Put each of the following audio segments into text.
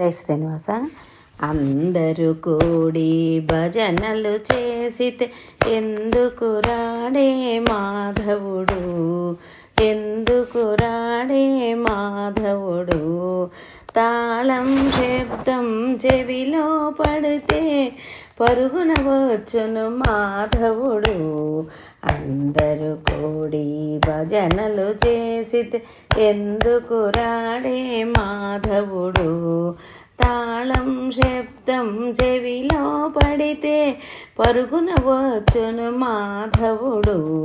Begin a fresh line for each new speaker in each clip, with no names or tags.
రే శ్రీనివాస. అందరూ కూడి భజనలు చేసితే ఎందుకు రాడే మాధవుడు? ఎందుకు రాడే మాధవుడు? తాళం శబ్దం చెవిలో పడితే పరుగున వచ్చును మాధవుడు. అందరూ కూడి భజనలు చేసితే ఎందుకు రాడే మాధవుడు? తాళం శబ్దం చెవిలో పడితే పరుగున వచ్చును మాధవుడు.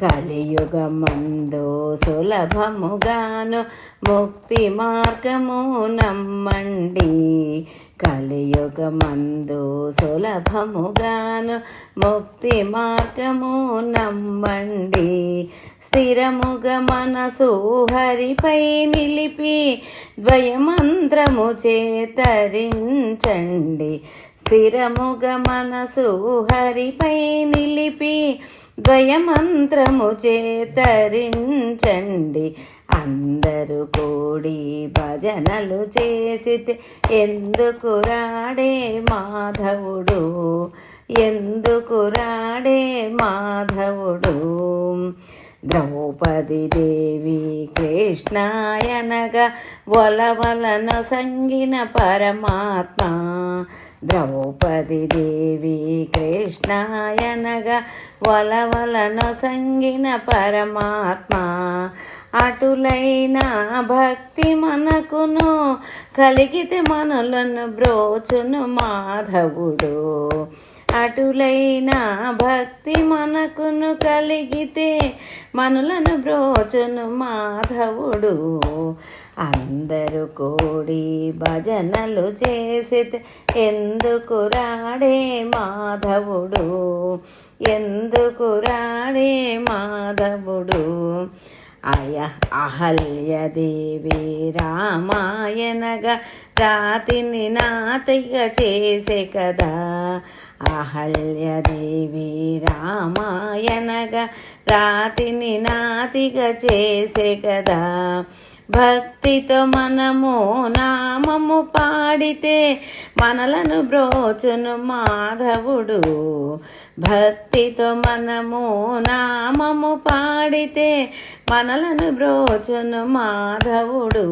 కలియుగమందు సులభముగాను ముక్తి మార్గము నమ్మండి. కలియుగమందు సులభముగాను ముక్తి మార్గము నమ్మండి. స్థిరముగ మనసు హరిపై నిలిపి ద్వయమంత్రము చేతరించండి. స్థిరముగ మనసు హరిపై నిలిపి ద్వయమంత్రము చేతరించండి. అందరూ కూడి భజనలు చేసితే ఎందుకు రాడే మాధవుడు? ఎందుకు రాడే మాధవుడు? ద్రౌపది దేవి కృష్ణాయనగా వలవలన సంగిన పరమాత్మ. ద్రౌపది దేవి కృష్ణాయనగా వలవలన సంగిన పరమాత్మ. అటులైన భక్తి మనకును కలిగితే మనలను బ్రోచును మాధవుడు. అటులైన భక్తి మనకును కలిగితే మనులను బ్రోచును మాధవుడు. అందరూ కూడి భజనలు చేసితే ఎందుకు రాడే మాధవుడు? ఎందుకు రాడే మాధవుడు? అయ అహల్యదేవి రామాయణగా రాతిని నాతిగా చేసే కదా. అహల్యదేవి రామాయణగా రాతిని నాతిగా చేసే కదా. భక్తితో మనము నామము పాడితే మనలను బ్రోచును మాధవుడు. భక్తితో మనము నామము పాడితే మనలను బ్రోచును మాధవుడు.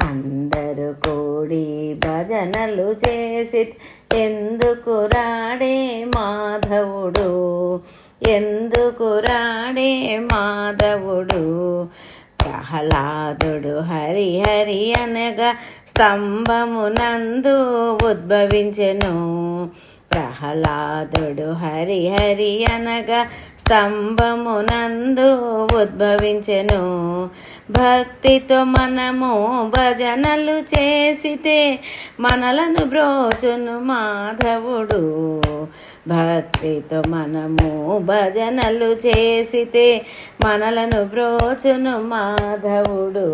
అందరూ కూడి భజనలు చేసి ఎందుకు రాడే మాధవుడు? ఎందుకు రాడే మాధవుడు? ప్రహ్లాదుడు హరి హరి అనగా స్తంభమునందు ఉద్భవించెను. ప్రహ్లాదుడు హరి హరి అనగా స్తంభమునందు ఉద్భవించెను. భక్తితో మనము భజనలు చేసితే మనలను బ్రోచును మాధవుడు. భక్తితో మనము భజనలు చేసితే మనలను బ్రోచును మాధవుడు.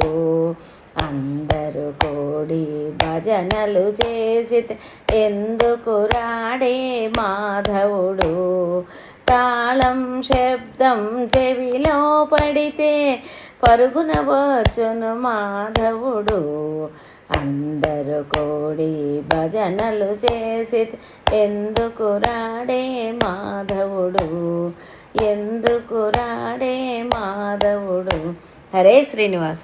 అందరూ కోడి భజనలు చేసితే ఎందుకు రాడే మాధవుడు? తాళం శబ్దం చెవిలో పడితే పరుగున వచ్చును మాధవుడు. అందరు కోడి భజనలు చేసి ఎందుకు రాడే మాధవుడు? ఎందుకు రాడే మాధవుడు? హరే శ్రీనివాస.